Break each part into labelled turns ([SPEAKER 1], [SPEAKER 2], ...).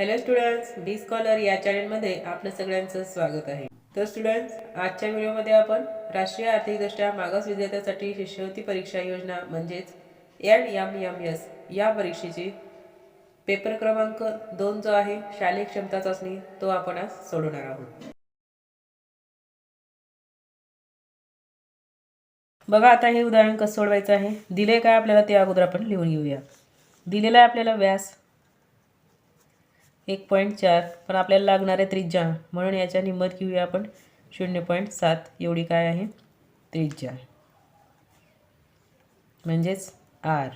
[SPEAKER 1] Hello students बी scholar या चॅनलमध्ये आपलं सगळ्यांचं स्वागत आहे. तर स्टुडंट्स आजच्या व्हिडिओमध्ये आपण राष्ट्रीय आर्थिकदृष्ट्या मागास विद्यार्थ्यासाठी शिष्यवृत्ती परीक्षा योजना म्हणजेच एन एम एम एस या परीक्षेची पेपर क्रमांक दोन जो आहे शालेय क्षमता चाचणी तो आपण आज सोडवणार आहोत. बघा आता हे उदाहरण कसं सोडवायचं आहे? दिले काय आपल्याला? ते अगोदर आपण लिहून घेऊया. दिलेला आहे आपल्याला व्यास एक पॉईंट चार पण आपल्याला लागणार आहे त्रिज्या. म्हणून याच्या निम्मत घेऊया आपण. शून्य पॉईंट सात. एवढी काय आहे? त्रिज्या. म्हणजेच आर.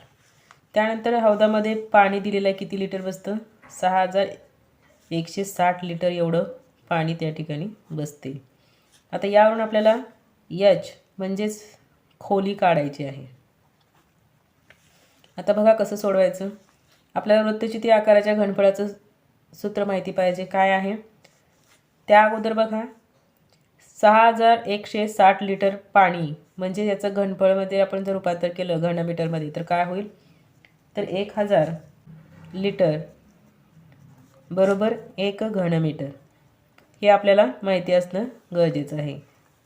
[SPEAKER 1] त्यानंतर हौदामध्ये पाणी दिलेलं आहे. किती लिटर बसतं? सहा हजार एकशे साठ लिटर एवढं पाणी त्या ठिकाणी बसते. आता यावरून आपल्याला यच म्हणजेच खोली काढायची आहे. आता बघा कसं सोडवायचं. आपल्याला वृत्तचिती आकाराच्या घनफळाचं सूत्र माहिती पाहिजे काय आहे? त्या अगोदर बघा. सहा हजार एकशे साठ लिटर पाणी म्हणजे याचं घनफळमध्ये आपण जर रूपांतर केलं घनमीटरमध्ये तर काय होईल? तर एक हजार लिटर बरोबर एक घनमीटर. हे आपल्याला माहिती असणं गरजेचं आहे.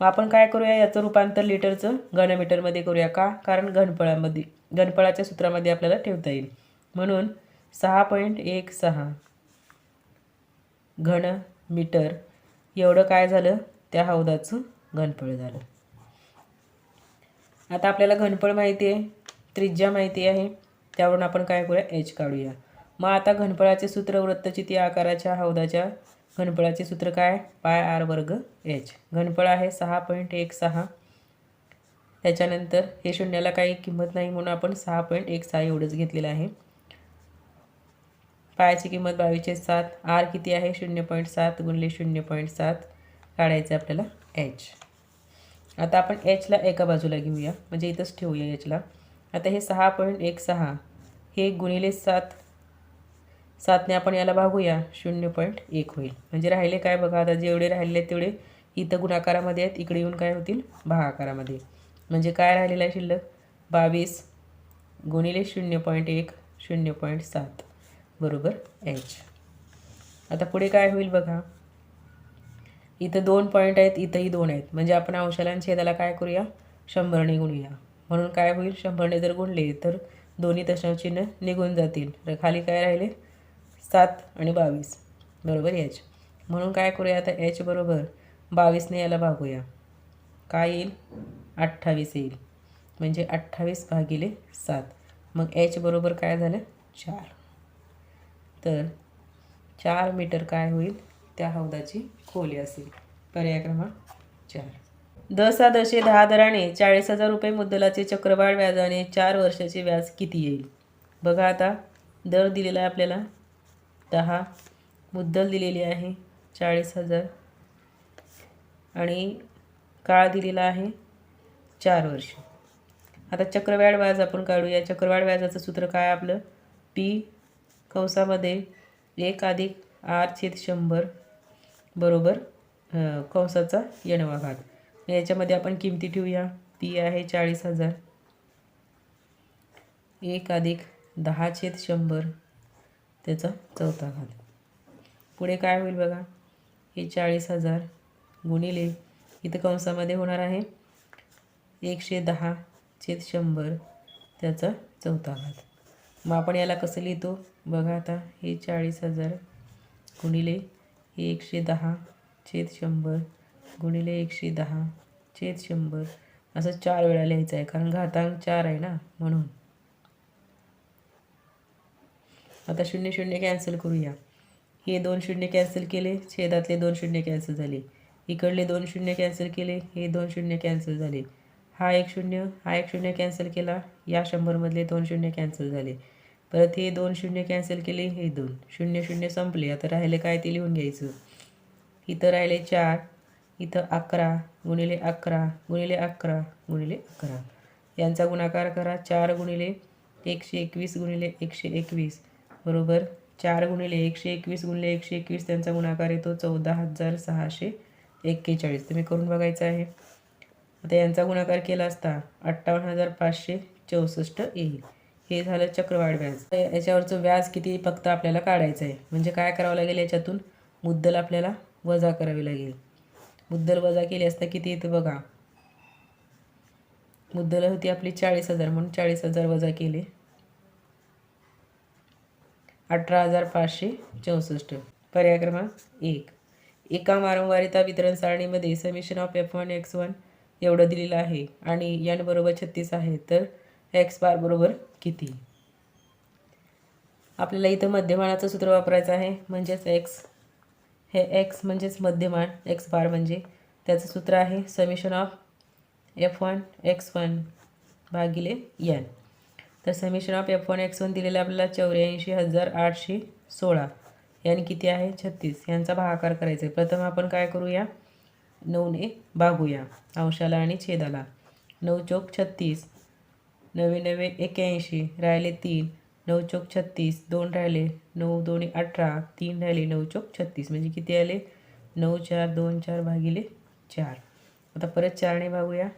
[SPEAKER 1] मग आपण काय करूया? याचं रूपांतर लिटरचं घनमीटरमध्ये करूया का? कारण घनफळामध्ये घनफळाच्या सूत्रामध्ये आपल्याला ठेवता येईल. म्हणून सहा पॉईंट एक सहा. घन मीटर एवढं काय झालं? त्या हौदाचं घनफळ झालं. आता आपल्याला घनफळ माहिती आहे त्रिज्या माहिती आहे त्यावरून आपण काय करूया? एच काढूया. मग आता घनफळाचे सूत्र वृत्तचिती आकाराच्या हौदाच्या घनफळाचे सूत्र काय? पाय आर वर्ग एच घनफळ आहे सहा पॉईंट एक सहा. त्याच्यानंतर हे शून्याला काही किंमत नाही म्हणून आपण सहा पॉईंट एक सहा एवढंच घेतलेलं आहे. पायाची किंमत बावीसशे सात आर किती आहे? शून्य पॉईंट सात गुणले शून्य पॉईंट सात. काढायचं आपल्याला एच आता आपण एचला एका बाजूला घेऊया. म्हणजे इथंच ठेवूया एचला आता हे सहा पॉईंट एक सहा. हे गुणिले सात. सातने आपण याला भागूया. शून्य पॉईंट एक होईल. म्हणजे राहिले काय बघा? आता जेवढे राहिले तेवढे इथं गुणाकारामध्ये आहेत. इकडे येऊन काय होतील? भागाकारामध्ये म्हणजे काय राहिलेलं आहे शिल्लक? बावीस गुणिले शून्य पॉईंट एक शून्य पॉईंट सात. बरोबर? एच आता पुढे काय होईल बघा. इथं दोन पॉईंट आहेत इथंही दोन आहेत. म्हणजे आपण अंशाला छेदाला काय करूया? शंभरने गुणूया. म्हणून काय होईल? शंभरने जर गुणले तर दोन्ही दशांशचिन्ह निघून जातील. तर खाली काय राहिले? सात आणि बावीस. बरोबर? एच म्हणून काय करूया आता? एच बरोबर बावीसने याला भागूया. काय येईल? अठ्ठावीस येईल. म्हणजे अठ्ठावीस भागिले सात. मग एच बरोबर काय झालं? चार. तर चार मीटर काय होईल? त्या हौदाची खोली असेल. पर्याय क्रमांक चार. दसा दशे दहा दराने चाळीस हजार रुपये मुद्दलाचे चक्रवाढ व्याजाने चार वर्षाचे व्याज किती येईल? बघा आता दर दिलेला आहे आपल्याला दहा मुद्दल दिलेली आहे चाळीस हजार. आणि काळ दिलेला आहे चार वर्ष. आता चक्रवाढ व्याज आपण काढूया. चक्रवाढ व्याजाचं सूत्र काय आपलं? पी कंसामध्ये एक अधिक आर छेद शंभर बरोबर कंसाचा येणवा घात याच्यामध्ये आपण किमती ठेवूया. पी आहे चाळीस हजार. एक अधिक दहा छेद शंभर त्याचा चौथा घात. पुढे काय होईल बघा? हे चाळीस हजार गुणिले इथं कंसामध्ये होणार आहे एकशे दहा छेद शंभर त्याचा चौथा घात. मग आपण याला कसं लिहितो? बघा आता हे चाळीस हजार गुणिले हे एकशे दहा छेद शंभर गुणिले एकशे दहा छेद शंभर. असं चार वेळा लिहायचं आहे कारण घातांक चार आहे ना म्हणून. आता शून्य शून्य कॅन्सल करूया. हे दोन शून्य कॅन्सल केले छेदातले दोन शून्य कॅन्सल झाले. इकडले दोन शून्य कॅन्सल केले हे दोन शून्य कॅन्सल झाले. हा एक शून्य हा एक शून्य कॅन्सल केला या शंभरमधले दोन शून्य कॅन्सल झाले. परत हे दोन शून्य कॅन्सल केले हे दोन. शून्य शून्य संपले. आता राहिले काय ते लिहून घ्यायचं? इथं राहिले चार इथं अकरा गुणिले अकरा गुणिले अकरा गुणिले अकरा. यांचा गुणाकार करा. चार गुणिले एकशे एकवीस गुणिले एकशे एकवीस. बरोबर? चार गुणिले एकशे एकवीस गुणिले एकशे एकवीस त्यांचा गुणाकार येतो चौदा हजार सहाशे एक्केचाळीस. तुम्ही करून बघायचं आहे. आता यांचा गुणाकार केला असता अठ्ठावन्न हजार पाचशे चौसष्ट येईल. हे झालं चक्रवाढ व्याज. याच्यावरचं व्याज किती फक्त आपल्याला काढायचं आहे म्हणजे काय करावं लागेल याच्यातून? मुद्दल आपल्याला वजा करावी लागेल. मुद्दल वजा केली असता किती येतं बघा? मुद्दल होती आपली चाळीस हजार म्हणून चाळीस हजार वजा केले. अठरा हजार पाचशे चौसष्ट. पर्याय क्रमांक एक. एका वारंवारिता वितरण सारणीमध्ये summation of F one X one एवढं दिलेलं आहे आणि यांबरोबर छत्तीस आहे. तर एक्स बार बरोबर किती? आपल्याला इथं मध्यमानाचं सूत्र वापरायचं आहे. म्हणजेच एक्स. हे एक्स म्हणजेच मध्यमान. एक्स बार म्हणजे त्याचं सूत्र आहे summation of F one X one भागिले यन तर summation of F one X one दिलेलं आपल्याला चौऱ्याऐंशी हजार आठशे सोळा. यन किती आहे? छत्तीस. यांचा भागाकार करायचा आहे. प्रथम आपण काय करूया? नऊने भागूया. अंशाला आणि छेदाला. नऊ चौक छत्तीस. नवे नवे एक्याऐंशी राहिले तीन नऊ चौक छत्तीस दोन राहिले नऊ दोन्ही अठरा तीन राहिले नऊ चौक छत्तीस. म्हणजे किती आले? नऊ चार दोन चार भागिले चार. आता परत चारने भागूया.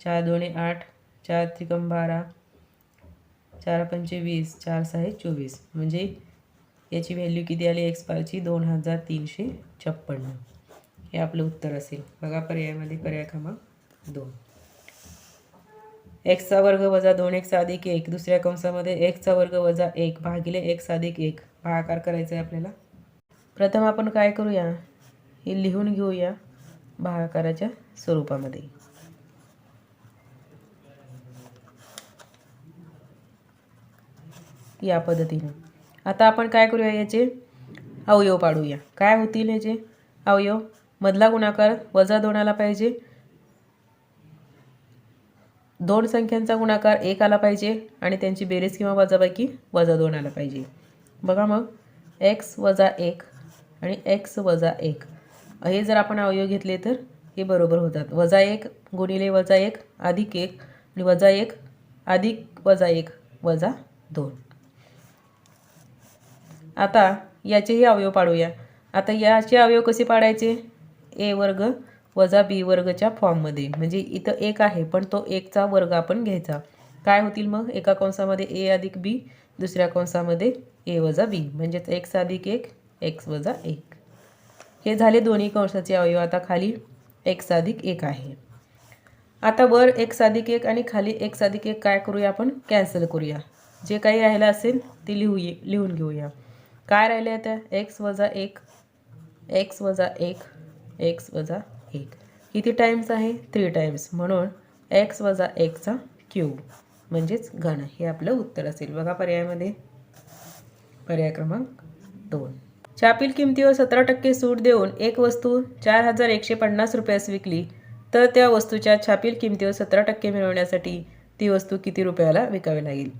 [SPEAKER 1] चार दोन्ही आठ चार त्रिकम बारा चार पंचे वीस चार सहा चोवीस. म्हणजे याची व्हॅल्यू किती आली? एक्स पारची दोन हजार तीनशे छप्पन्न. हे आपलं उत्तर असेल. बघा पर्यायामध्ये पर्याय क्रमांक दोन. एक्सचा वर्ग वजा दोन एक्स अधिक एक. दुसऱ्या कंसामध्ये एक्सचा वर्ग वजा एक भागिले एक्स अधिक एक. भागाकार करायचा आहे आपल्याला. प्रथम आपण काय करूया? हे लिहून घेऊया भागाकाराच्या स्वरूपामध्ये. या पद्धतीनं. आता आपण काय करूया याचे? अवयव पाडूया. काय होतील याचे? अवयव? मधला गुणाकार वजा दोनाला पाहिजे. दोन संख्यांचा गुणाकार एक आला पाहिजे आणि त्यांची बेरीज किंवा वजापैकी वजा दोन आला पाहिजे. बघा मग. एक्स वजा एक आणि एक्स वजा एक. हे जर आपण अवयव घेतले तर हे बरोबर होतात. वजा एक गुणिले वजा एक अधिक एक आणि वजा एक अधिक वजा एक वजा दोन. आता याचेही अवयव पाडूया. आता याचे अवयव कसे पाडायचे? ए वर्ग वजा बी वर्गच्या फॉर्ममध्ये. म्हणजे इथं एक आहे पण तो एकचा वर्ग आपण घ्यायचा. काय होतील मग? एका कंसामध्ये ए अधिक बी दुसऱ्या कंसामध्ये ए वजा बी. म्हणजेच एक्स अधिक एक एक्स वजा एक. हे झाले दोन्ही कंसाचे अवयव. आता खाली एक्स अधिक एक आहे. आता वर एक्स अधिक एक आणि खाली एक्स अधिक एक काय करूया आपण? कॅन्सल करूया. जे काही राहिलं असेल ते लिहू लिहून घेऊया. काय राहिले आता? एक्स वजा एक एक्स वजा एक एक्स वजा एक. किती टाईम्स आहे? थ्री टाईम्स म्हणून एक्स वजा एकचा क्यूब म्हणजेच घन. हे आपलं उत्तर असेल. बघा पर्यायामध्ये. पर्याय क्रमांक दोन. छापील किमतीवर सतरा टक्के सूट देऊन एक वस्तू चार हजार एकशे पन्नास रुपयास विकली तर त्या वस्तूच्या छापील किमतीवर सतरा टक्के मिळवण्यासाठी ती वस्तू किती रुपयाला विकावी लागेल?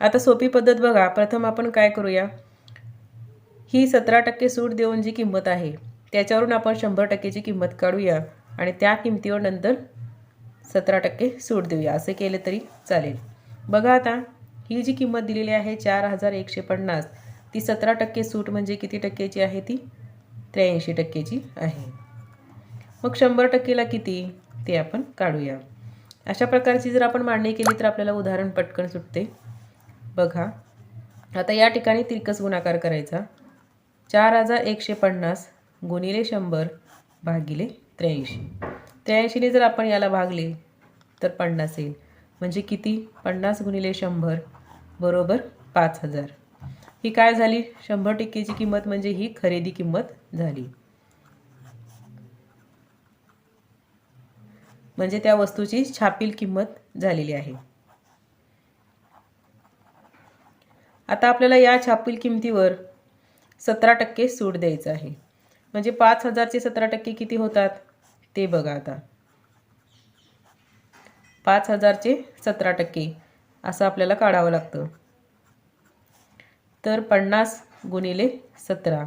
[SPEAKER 1] आता सोपी पद्धत बघा. प्रथम आपण काय करूया? ही सतरा टक्के सूट देऊन जी किंमत आहे त्याच्यावरून आपण शंभर टक्केची किंमत काढूया. आणि त्या किमतीवर नंतर सतरा टक्के सूट देऊया. असे केले तरी चालेल. बघा आता ही जी किंमत दिलेली आहे चार हजार एकशे पन्नास ती सतरा टक्के सूट म्हणजे किती टक्क्याची आहे ती? त्र्याऐंशी टक्केची आहे. मग शंभर टक्केला किती? ते आपण काढूया. अशा प्रकारची जर आपण मांडणी केली तर आपल्याला उदाहरण पटकन सुटते. बघा आता या ठिकाणी तिरकस गुणाकार करायचा. चार हजार एकशे पन्नास गुणिले शंभर भागिले त्र्याऐंशी. त्र्याऐंशीने जर आपण याला भागले तर पन्नास येईल. म्हणजे किती? पन्नास गुणिले शंभर बरोबर पाच हजार. ही काय झाली? शंभर टक्केची किंमत म्हणजे ही खरेदी किंमत झाली. म्हणजे त्या वस्तूची छापील किंमत झालेली आहे. आता आपल्याला या छापील किमतीवर सतरा टक्के सूट द्यायचं आहे. म्हणजे पाच हजारचे सतरा टक्के किती होतात? ते बघा आता. पाच हजारचे सतरा टक्के. असं आपल्याला काढावं लागतं. तर पन्नास गुणिले सतरा.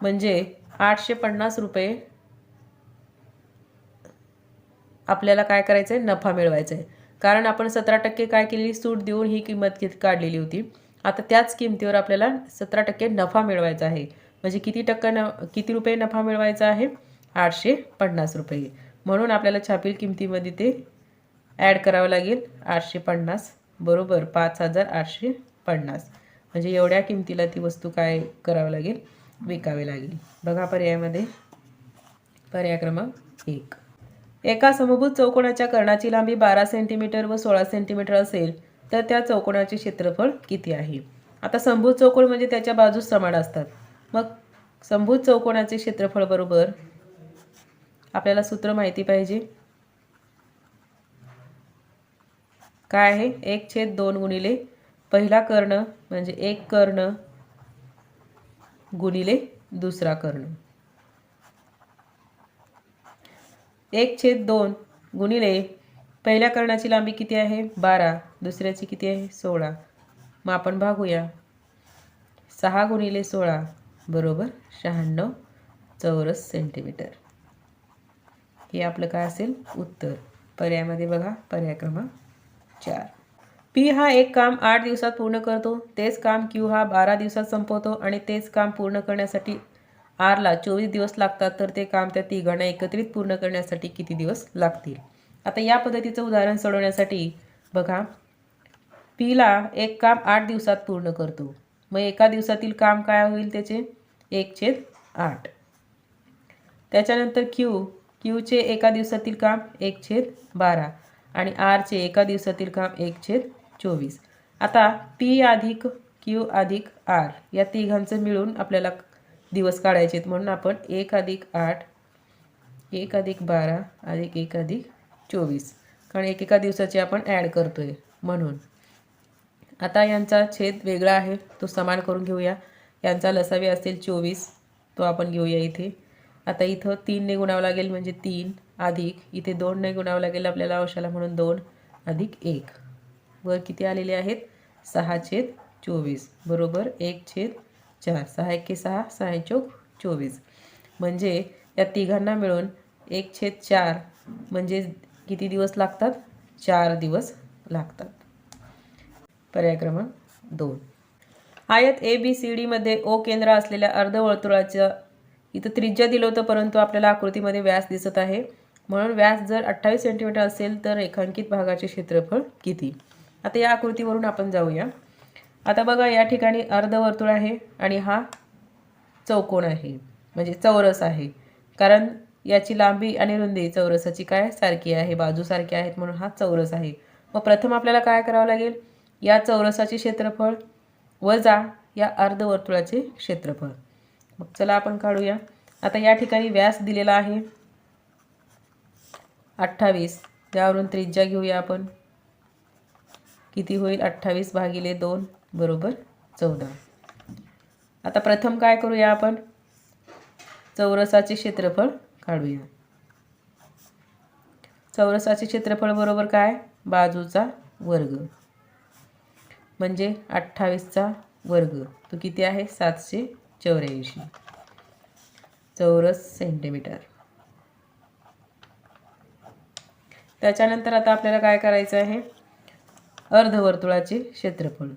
[SPEAKER 1] म्हणजे आठशे पन्नास रुपये आपल्याला काय करायचं आहे नफा मिळवायचा आहे कारण आपण सतरा टक्के काय केलेली? सूट देऊन ही किंमत घेत काढलेली होती. आता त्याच किमतीवर आपल्याला सतरा टक्के नफा मिळवायचा आहे. म्हणजे किती टक्का न किती रुपये नफा मिळवायचा आहे? आठशे पन्नास रुपये. म्हणून आपल्याला छापील किमतीमध्ये ते ॲड करावं लागेल. आठशे पन्नास बरोबर पाच हजार आठशे पन्नास. म्हणजे एवढ्या किमतीला ती वस्तू काय करावं लागेल? विकावी लागेल. बघा पर्यायामध्ये. पर्याय क्रमांक एक. एका समभूत चौकोनाच्या कर्णाची लांबी बारा सेंटीमीटर व सोळा सेंटीमीटर असेल तर त्या चौकोनाचे क्षेत्रफळ किती आहे? आता संभूत चौकोन म्हणजे त्याच्या बाजूस समान असतात. मग संभूत चौकोनाचे क्षेत्रफळ बरोबर आपल्याला सूत्र माहिती पाहिजे. काय आहे? एक छेद दोन गुणिले पहिला कर्ण म्हणजे एक कर्ण गुणिले दुसरा कर्ण. एक छेद दोन गुणिले पहिल्या कर्णाची लांबी किती आहे? बारा. दुसऱ्याची किती आहे? सोळा. मग आपण भागूया. सहा गुणिले सोळा बरोबर शहाण्णव चौरस सेंटीमीटर. हे आपलं काय असेल? उत्तर. पर्यायामध्ये बघा. पर्याय क्रमांक चार. पी हा एक काम आठ दिवसात पूर्ण करतो. तेच काम क्यू हा बारा दिवसात संपवतो आणि तेच काम पूर्ण करण्यासाठी आरला चोवीस दिवस लागतात. तर ते काम त्या तिघांना एकत्रित पूर्ण करण्यासाठी किती दिवस लागतील? आता या पद्धतीचं उदाहरण सोडवण्यासाठी बघा. पीला एक काम आठ दिवसात पूर्ण करतो. मग एका दिवसातील काम काय होईल त्याचे? एक छेद आठ. त्याच्यानंतर क्यू क्यूचे एका दिवसातील काम एक छेद बारा आणि आरचे एका दिवसातील काम एक छेद चोवीस. आता पी अधिक क्यू अधिक आर या तिघांचं मिळून आपल्याला दिवस काढायचे आहेत म्हणून आपण एक अधिक आठ एक अधिक बारा अधिक एक अधिक चोवीस. कारण एकेका दिवसाचे आपण ॲड करतो आहे म्हणून. आता यांचा छेद वेगळा आहे तो समान करून घेऊया. यांचा लसावी असेल चोवीस तो आपण घेऊया इथे. आता इथं तीनने गुणावं लागेल म्हणजे तीन अधिक इथे दोनने गुणावं लागेल आपल्याला अंशाला म्हणून दोन अधिक एक. वर किती आलेले आहेत? सहा छेद चोवीस. बरोबर एक छेद चार. सहा एके सहा सहा चौक चोवीस. म्हणजे या तिघांना मिळून एक छेद चार म्हणजे किती दिवस लागतात? चार दिवस लागतात. पर्याय क्रमांक दोन. आयत ए बी सी डीमध्ये ओ केंद्र असलेल्या अर्धवर्तुळाच्या इथं त्रिज्या दिलं होतं परंतु आपल्याला आकृतीमध्ये व्यास दिसत आहे. म्हणून व्यास जर अठ्ठावीस सेंटीमीटर असेल तर रेखांकित भागाचे क्षेत्रफळ किती? आता या आकृतीवरून आपण जाऊया. आता बघा या ठिकाणी अर्धवर्तुळ आहे आणि हा चौकोन आहे. म्हणजे चौरस आहे. कारण याची लांबी आणि रुंदी चौरसाची काय सारखी आहे? बाजू सारखी आहेत म्हणून हा चौरस आहे. मग प्रथम आपल्याला काय करावं लागेल? या चौरसाचे क्षेत्रफळ वजा या अर्धवर्तुळाचे क्षेत्रफळ. मग चला आपण काढूया. आता या ठिकाणी व्यास दिलेला आहे. अठ्ठावीस. त्यावरून त्रिज्या घेऊया आपण. किती होईल? अठ्ठावीस भागिले दोन बरोबर चौदा. आता प्रथम काय करूया आपण? चौरसाचे क्षेत्रफळ काढूया. चौरसाचे क्षेत्रफळ बरोबर काय? बाजूचा वर्ग. म्हणजे अठ्ठावीसचा वर्ग. तो किती आहे? सातशे चौऱ्याऐंशी. चौरस सेंटीमीटर. त्याच्यानंतर आता आपल्याला काय करायचं आहे? अर्धवर्तुळाचे क्षेत्रफळ.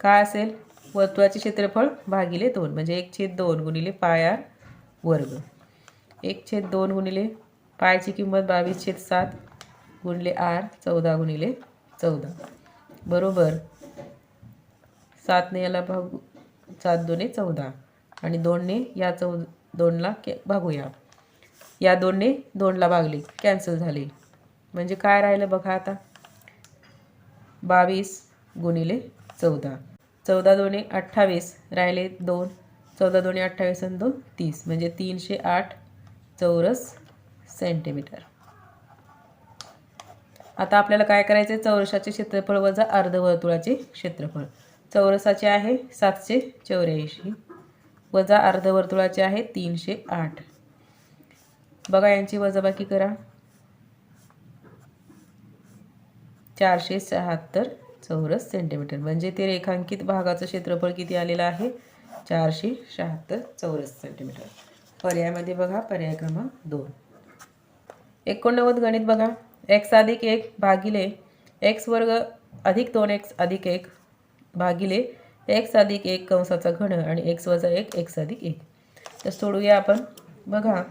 [SPEAKER 1] काय असेल? वर्तुळाचे क्षेत्रफळ भागिले दोन म्हणजे एक छेद दोन गुणिले पाय आर वर्ग. एक छेद दोन गुणिले पायची किंमत बावीस छेद सात गुणिले आर चौदा गुणिले चौदा. बरोबर. सातने याला भागू सात दोने चौदा. आणि दोनने या चौ दोनला के भागूया. या दोनने दोनला भागले कॅन्सल झाले. म्हणजे काय राहिलं बघा आता? बावीस गुणिले चौदा. चौदा दोन्ही अठ्ठावीस राहिले दोन. चौदा दोन्ही अठ्ठावीस आणि दोन तीस. म्हणजे तीनशे आठ चौरस सेंटीमीटर. आता आपल्याला काय करायचं आहे चौरसाचे क्षेत्रफळ वजा अर्धवर्तुळाचे क्षेत्रफळ. चौरसाचे आहे सातशे चौऱ्याऐंशी. वजा अर्धवर्तुळाचे आहे तीनशे आठ. बघा यांची वजाबाकी करा. चारशे शहात्तर चौरस सेंटीमीटर. म्हणजे ते रेखांकित भागाचं क्षेत्रफळ किती आलेलं आहे? चारशे शहात्तर चौरस सेंटीमीटर. पर्यायामध्ये बघा पर्याय क्रमांक दोन. एकोणनव्वद गणित बघा. एक्स अधिक एक भागिले एक्स वर्ग अधिक दोन एक्स अधिक एक भागिले एक्स अधिक एक कंसाचा घन आणि एक्स वजा एक एक्स अधिक एक. तर सोडूया आपण. बघा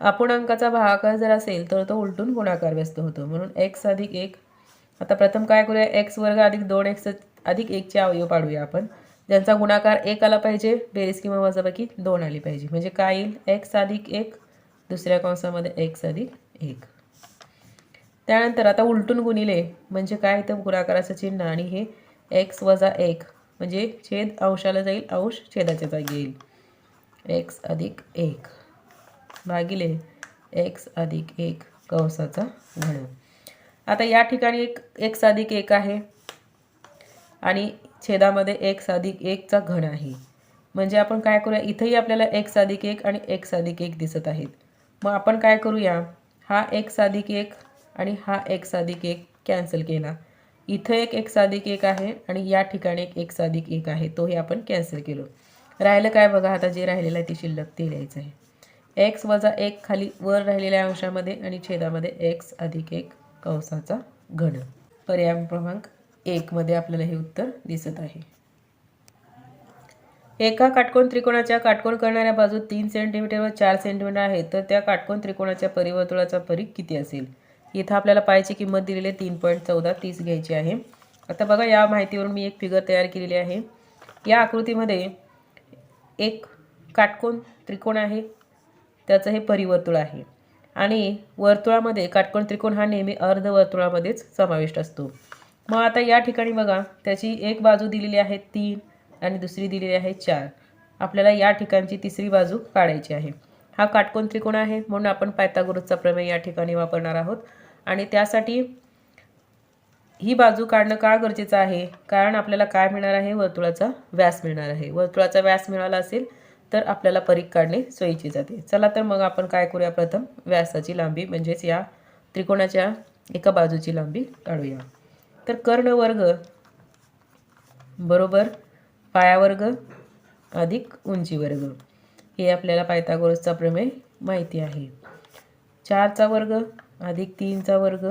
[SPEAKER 1] अपूर्णांकाचा भागाकार जर असेल तर तो उलटून गुणाकार व्यस्त होतो. म्हणून एक्स अधिक एक. आता प्रथम काय करूया? एक्स वर्ग अधिक दोन एक्स अधिक एकचे अवयव पाडूया आपण. ज्यांचा गुणाकार एक आला पाहिजे बेरीज किंवा वजाबाकी दोन आली पाहिजे. म्हणजे काय येईल? एक्स अधिक एक दुसऱ्या कंसामध्ये एक्स अधिक एक. त्यानंतर आता उलटून गुणिले म्हणजे काय तर गुणाकाराचं चिन्ह आणि हे एक्स वजा एक म्हणजे छेद अंशाला जाईल अंश छेदाच्या जागी येईल. एक्स अधिक एक भागिले एक्स अधिक एक कंसाचा घण आता या ठिकाणी एक एक्स अधिक एक आहे. आणि छेदामध्ये एक अधिक एकचा घन आहे. म्हणजे आपण काय करूया? इथंही आपल्याला एक साधिक एक आणि एक साधिक एक दिसत आहेत. मग आपण काय करूया? हा एक साधिक एक आणि हा एक साधिक एक कॅन्सल केला. इथं एक एक साधिक एक आहे आणि या ठिकाणी एक एक साधिक एक आहे. तोही आपण कॅन्सल केलो. राहिलं काय बघा? आता जे राहिलेलं आहे ते शिल्लक ते लिहायचं आहे. एक्स वजा एक खाली वर राहिलेल्या अंशामध्ये आणि छेदामध्ये एक्स अधिक एक कंसाचा घन. पर्याय क्रमांक एकमध्ये आपल्याला हे उत्तर दिसत आहे. एका काटकोन त्रिकोणाच्या काटकोण करणाऱ्या बाजू तीन सेंटीमीटर व चार सेंटीमीटर आहे तर त्या काटकोन त्रिकोणाच्या परिवर्तुळाचा परीख किती असेल? इथं आपल्याला पायची किंमत दिलेली आहे तीन पॉईंट चौदा तीस घ्यायची आहे. आता बघा या माहितीवरून मी एक फिगर तयार केलेली आहे. या आकृतीमध्ये एक काटकोन त्रिकोण आहे त्याचं हे परिवर्तुळ आहे. आणि वर्तुळामध्ये काटकोन त्रिकोण हा नेहमी अर्धवर्तुळामध्येच समाविष्ट असतो. मग आता या ठिकाणी बघा त्याची एक बाजू दिलेली आहे तीन आणि दुसरी दिलेली आहे चार. आपल्याला या ठिकाणची तिसरी बाजू काढायची आहे. हा काटकोन त्रिकोण आहे म्हणून आपण पायथागोरसचा प्रमेय या ठिकाणी वापरणार आहोत. आणि त्यासाठी ही बाजू काढणं का गरजेचं आहे? कारण आपल्याला काय मिळणार आहे? वर्तुळाचा व्यास मिळणार आहे. वर्तुळाचा व्यास मिळाला असेल तर आपल्याला परीख काढणे सोयीची जाते. चला तर मग आपण काय करूया? प्रथम व्यासाची लांबी म्हणजेच या त्रिकोणाच्या एका बाजूची लांबी काढूया. तर कर्ण वर्ग बरोबर? पायावर्ग अधिक उंची वर्ग. हे आपल्याला पायथागोरसचा प्रमेय माहिती आहे. चारचा वर्ग अधिक तीनचा वर्ग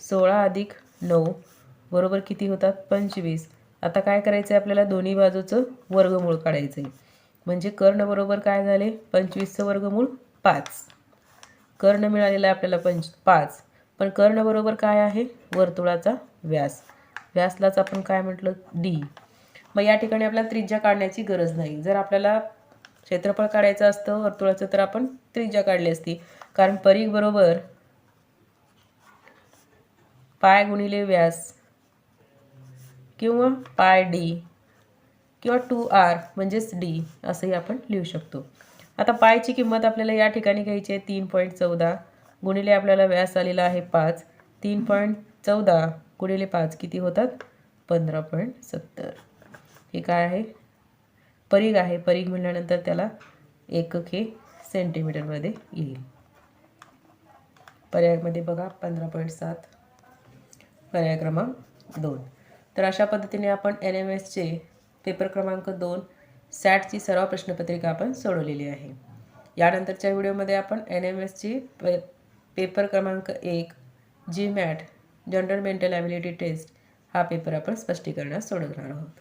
[SPEAKER 1] सोळा अधिक नऊ बरोबर किती होतात? पंचवीस. आता काय करायचं आहे आपल्याला? दोन्ही बाजूचं वर्गमूळ काढायचं आहे म्हणजे कर्ण बरोबर काय झाले? पंचवीसचं वर्गमूळ पाच. कर्ण मिळालेला आपल्याला पंच पाच. पण कर्ण बरोबर काय आहे? वर्तुळाचा व्यास. व्यासलाच आपण काय म्हटलं? डी. मग या ठिकाणी आपल्याला त्रिज्या काढण्याची गरज नाही. जर आपल्याला क्षेत्रफळ काढायचं असतं वर्तुळाचं तर आपण त्रिज्या काढली असती. कारण परीघ बरोबर पाय गुणिले व्यास किंवा पाय डी किंवा टू आर म्हणजेच डी असंही आपण लिहू शकतो. आता पायची किंमत आपल्याला या ठिकाणी घ्यायची आहे तीन पॉईंट चौदा. गुणिले आपल्याला व्यास आलेला आहे पाच. तीन पॉईंट चौदा. गुणिले पाच किती होतात? पंधरा पॉईंट सत्तर. हे काय आहे? परीघ आहे. परीघ म्हणल्यानंतर त्याला एकक हे सेंटीमीटरमध्ये येईल. पर्यायामध्ये बघा पंधरा पॉईंट सात. पर्याय क्रमांक दोन. तर अशा पद्धतीने आपण एन एम एसचे पेपर क्रमांक दोन सॅटची सर्व प्रश्नपत्रिका आपण सोडवलेली आहे. यानंतरच्या व्हिडिओमध्ये आपण एन एम एसची पे पेपर क्रमांक एक G MAT general mental ability test हा पेपर आपण स्पष्टीकरणात सोडवणार आहोत.